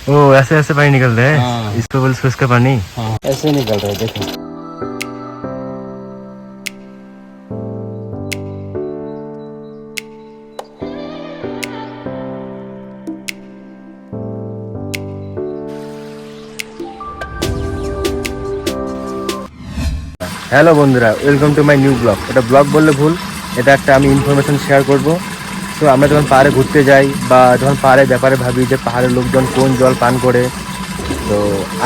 ओ ऐसे ऐसे पानी निकल रहा है हाँ। इसको बोल सोच का पानी हाँ ऐसे निकल रहा है देखो হ্যালো বন্ধুরা welcome to my new blog এটা ব্লগ বললে ভুল এটা একটা আমি ইনফরমেশন শেয়ার করব তো আমরা যখন পাহাড়ে ঘুরতে যাই বা যখন পাহাড়ের ব্যাপারে ভাবি যে পাহাড়ের লোকজন কোন জল পান করে, তো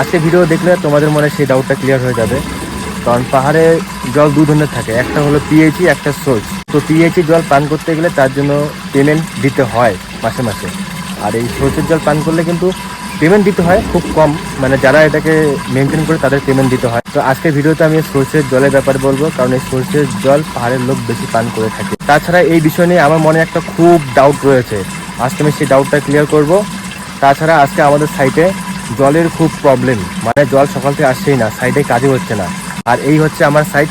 আজকে ভিডিও দেখলে তোমাদের মনে সেই ডাউটটা ক্লিয়ার হয়ে যাবে। কারণ পাহাড়ে জল দু ধরনের থাকে, একটা হলো পিএইচি একটা সোর্স তো পিএইচি জল পান করতে গেলে তার জন্য পেমেন্ট দিতে হয় মাসে মাসে। আর এই সোর্সের জল পান করলে কিন্তু পেমেন্ট দিতে হয়, খুব কম। মানে যারা এটাকে মেনটেন করে তাদের পেমেন্ট দিতে হয়। তো আজকের ভিডিওতে আমি সোর্সের জলের ব্যাপারে বলব, কারণ এই সোর্সের জল পাহাড়ের লোক বেশি পান করে থাকে। তাছাড়া এই বিষয় নিয়ে আমার মনে একটা খুব ডাউট রয়েছে। আজকে আমি সেই ডাউটটা ক্লিয়ার করব। তাছাড়া আজকে আমাদের সাইটে জলের খুব প্রবলেম মানে জল সকাল থেকে আসছেই না সাইডে কাজই হচ্ছে না। আর এই হচ্ছে আমার সাইট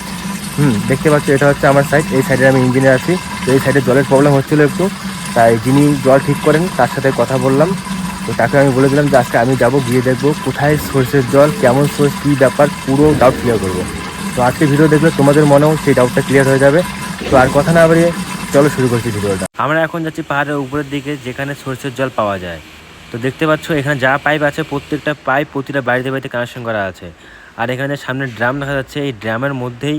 হুম, দেখতে পাচ্ছ, এটা হচ্ছে আমার সাইট এই সাইডে আমি ইঞ্জিনিয়ার আছি। তো এই সাইডে জলের প্রবলেম হচ্ছিল একটু। তাই যিনি জল ঠিক করেন, তার সাথে কথা বললাম। তো তাকে আমি বলে দিলাম যে আজকে আমি যাব, গিয়ে দেখব কোথায় সোর্সের জল, কেমন সোর্স কী ব্যাপার, পুরো ডাউট ক্লিয়ার করব। তো আজকে ভিডিও দেখলে তোমাদের মনেও সেই ডাউটটা ক্লিয়ার হয়ে যাবে। তো আর কথা না বাড়িয়ে চলো শুরু করছি ভিডিওটা আমরা এখন যাচ্ছি পাহাড়ের উপরের দিকে, যেখানে সর্ষের জল পাওয়া যায়। তো দেখতে পাচ্ছ, এখানে যা পাইপ আছে, প্রত্যেকটা পাইপ প্রতিটা বাড়িতে বাড়িতে কানেকশন করা আছে। আর এখানে সামনে ড্রাম দেখা যাচ্ছে, এই ড্রামের মধ্যেই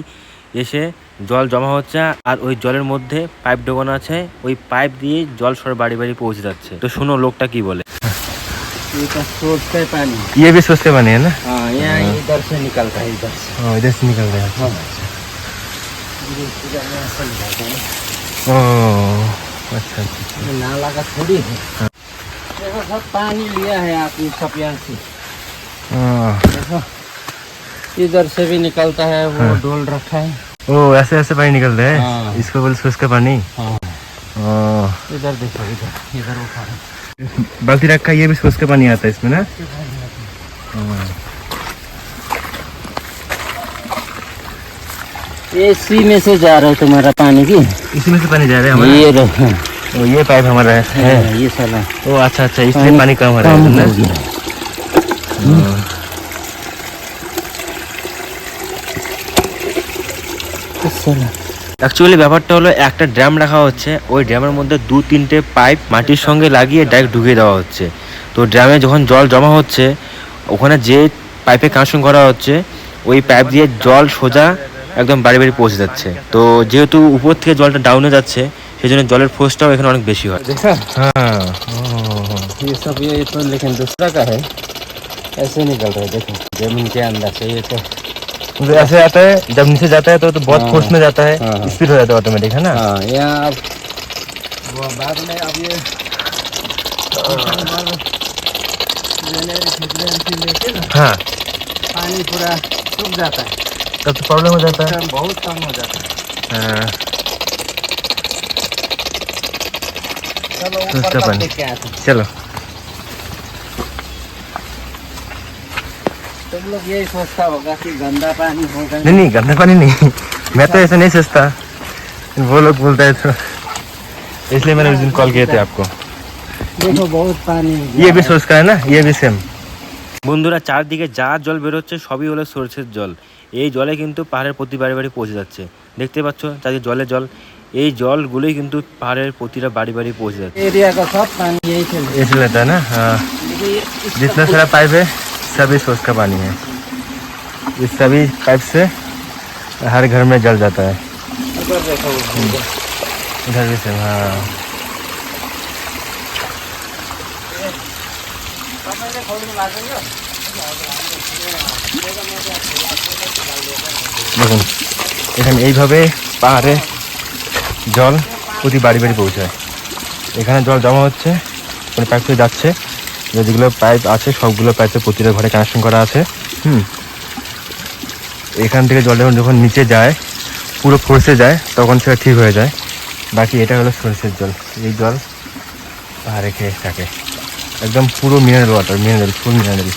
এসে জল জমা হচ্ছে আর ওই জলের মধ্যে পাইপ ঢোকানো আছে ওই পাইপ দিয়ে জল সর বাড়ি বাড়ি পৌঁছে যাচ্ছে তো শুনো লোকটা কি বলে ये तो सोच का ही पानी ये भी सोच के बने है ना हाँ यहाँ इधर से निकलता है इधर से हाँ इधर से निकल रहा है हाँ ये पूरा यहाँ से निकलता है ओ अच्छा अच्छा ये नाला का थोड़ी है देखो सब पानी लिया है आपने सब यहाँ से हाँ। देखो इधर से भी निकलता है वो हाँ। डोल रखा है ओ ऐसे ऐसे पानी निकल रहा है। हाँ। इसको बोल सोच का पानी। हाँ। इधर देखो इधर इधर बाल्टी रखा ये भी सोच का पानी आता है इसमें ना? हाँ। ये इसी में से जा रहा है तुम्हारा पानी की इसी में से पानी जा रहा है हमारा? ये रहा ओ, ये पाइप हमारा है, है। हाँ, ये साला। ओ अच्छा अच्छा इसलिए पानी कम हो रहा है। ना हो गया हाँ। इस साला অ্যাকচুয়ালি ব্যাপারটা হলো একটা ড্রাম রাখা হচ্ছে ওই ড্রামের মধ্যে দু তিনটে পাইপ মাটির সঙ্গে লাগিয়ে ডাইরেক্ট ঢুকিয়ে দেওয়া হচ্ছে তো ড্রামে যখন জল জমা হচ্ছে ওখানে যে পাইপে কানেকশন করা হচ্ছে ওই পাইপ দিয়ে জল সোজা একদম বাড়ি বাড়ি পৌঁছে যাচ্ছে তো যেহেতু উপর থেকে জলটা ডাউনে যাচ্ছে সেই জন্য জলের ফোর্সটাও এখানে অনেক বেশি হয় देखा হ্যাঁ ये सब ये तो लेकिन दूसरा का है ऐसे निकल रहा है देखो जमीन के अंदर से ये तो ऐसे आता है जब नीचे जाता है तो, तो बहुत हाँ। फोर्स में जाता है हाँ, हाँ। स्पीड हो जाता है ऑटोमेटिक है ना? हाँ यहाँ वो बाद में अब ये हाँ। पानी पूरा सूख जाता है। तब तो प्रॉब्लम हो जाता है। बहुत कम हो जाता है। हाँ, चलो हैं। चलो। तुम लोग यही सोचता होगा कि गंदा पानी होगा नहीं नहीं गंदा पानी नहीं मैं तो ऐसा नहीं सोचता वो लोग बोलता है तो इसलिए मैंने उस दिन कॉल किए थे आपको देखो बहुत पानी ये भी सोच का है ना ये भी सेम বন্ধুরা চারদিকে যা জল বেরোচ্ছে সবই হলো সরষের জল এই জলে কিন্তু পাহাড়ের প্রতি বাড়ি বাড়ি পৌঁছে যাচ্ছে দেখতে পাচ্ছ চারদিকে জলে জল এই জলগুলোই কিন্তু পাহাড়ের প্রতিটা বাড়ি বাড়ি পৌঁছে যাচ্ছে एरिया का सब पानी यही से ऐसे रहता है ना हाँ देखो ये इसका जितना सारा पाइप है सभी सोच का पानी है इस सभी पाइप से हर घर में जल जाता है ऊपर देखो वो इधर भी सेम हाँ দেখুন এখানে এইভাবে পাহাড়ে জল প্রতি বাড়ি বাড়ি পৌঁছায় এখানে জল জমা হচ্ছে মানে পাইপ থেকে যাচ্ছে যে যেগুলো পাইপ আছে, সবগুলো পাইপে প্রতিটা ঘরে কানেকশন করা আছে। হুম। এখান থেকে জল যখন যখন নিচে যায়, পুরো ফোর্সে যায়, তখন সেটা ঠিক হয়ে যায়। বাকি এটা হলো সরষের জল। এই জল পাহাড়ে খেয়ে থাকে। একদম পুরো mineral water mineral full mineral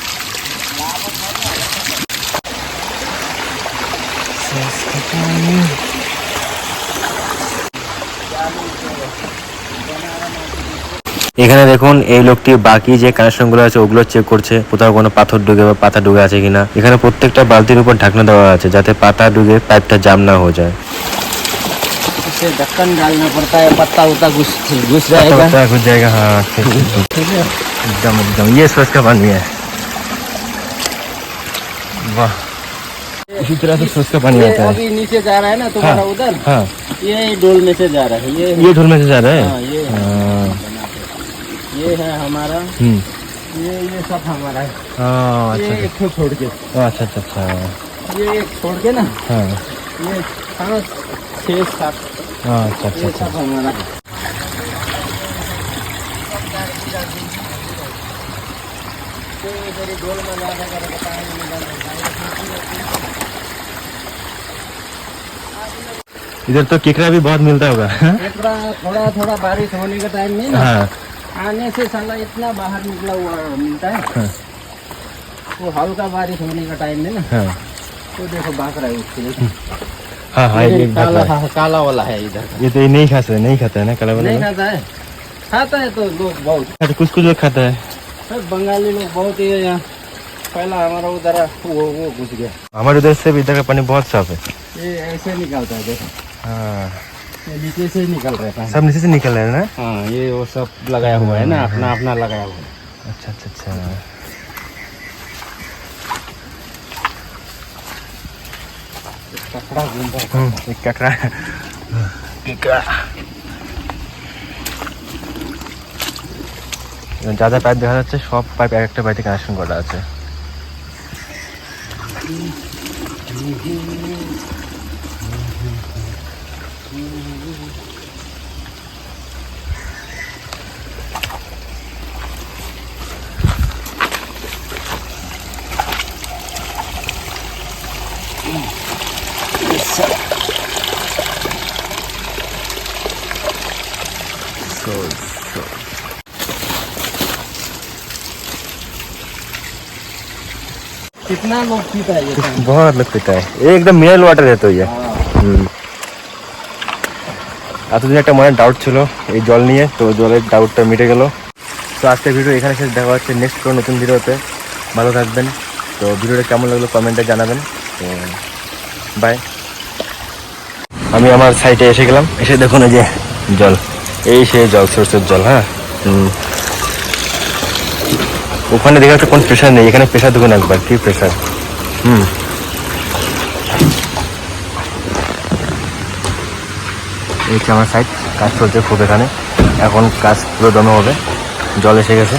এখানে দেখুন এই লোকটি বাকি যে কানেকশন গুলো আছে ওগুলো চেক করছে কোথাও কোনো পাথর ঢুকে বা পাতা ঢুকে আছে কিনা এখানে প্রত্যেকটা বালতির উপর ঢাকনা দেওয়া আছে যাতে পাতা ঢুকে পাইপটা জাম না হয়ে যায় इसे ढक्कन डालना पड़ता है पत्ता उता घुस घुस जाएगा पता है, कुछ जाएगा हाँ ठीक है। ठीक है एकदम एकदम ये स्वच्छ का पानी है वाह इसी तरह से स्वच्छ का पानी ये आता है अभी नीचे जा रहा है ना तुम्हारा हाँ। उधर हाँ ये डोल में से जा रहा है ये ये ढोल में से जा रहा है हाँ ये है हाँ ये है हमारा। हम्म। ये ये सब हमारा है। हाँ, अच्छा ये एक छोड़ के। अच्छा अच्छा अच्छा। ये एक छोड़ के ना। हाँ। ये पाँच छः सात। अच्छा अच्छा अच्छा। सब हमारा इधर तो केकड़ा भी बहुत मिलता होगा। थोड़ा थोड़ा बारिश होने के टाइम में हाँ। आने से साला इतना बाहर निकला हुआ मिलता है। हाँ। वो हल्का बारिश होने का टाइम में ना हाँ। तो देखो बाक रहा है उसके लिए। हाँ हाँ ये काला हाँ, काला वाला है इधर। ये तो ये नहीं खाता नहीं खाता है ना काला वाला नहीं खाता है? खाता है तो लोग बहुत। अच्छा कुछ कुछ लोग खाता है। सब बंगाली लोग बहुत ही यहाँ। पहला हमारा उधर वो वो घुस गया। हमारे उधर से भी इधर का पानी बहुत साफ़ है। ये ऐसे निकलता है देखो। हाँ। नीचे से ही निकल रहता है सब नीचे से निकल रहा है ना हाँ ये वो सब लगाया हुआ है ना अपना अपना लगाया हुआ है अच्छा अच्छा अच्छा कपड़ा घूमता है হুম এই কাঁকড়া কাঁকড়া যা যা পাইপ দেখা যাচ্ছে সব পাইপ এক একটা পাইপে কানেকশন করা আছে कितना लोग पीता है ये पानी? बहुत लोग पीता है ये एकदम मिनरल ওয়াটার है तो ये हाँ। হুম এতদিন একটা মনে ডাউট ছিল এই জল নিয়ে তো জলের ডাউটটা মিটে গেল তো আজকের ভিডিও এখানে শেষ দেখা হচ্ছে নেক্সট কোনো নতুন ভিডিওতে ভালো থাকবেন তো ভিডিওটা কেমন লাগলো কমেন্টে জানাবেন তো বাই আমি আমার সাইটে এসে গেলাম। এসে দেখুন এই যে জল। এই সে জল সোর্সের জল হ্যাঁ? ওখানে দেখা যাচ্ছে কোনো প্রেশার নেই। এখানে প্রেশার দেখুন একবার, কি প্রেশার হুম। এই হচ্ছে আমার সাইট কাজ চলছে খুব এখানে। এখন কাজ পুরো দমে হবে। জল এসে গেছে।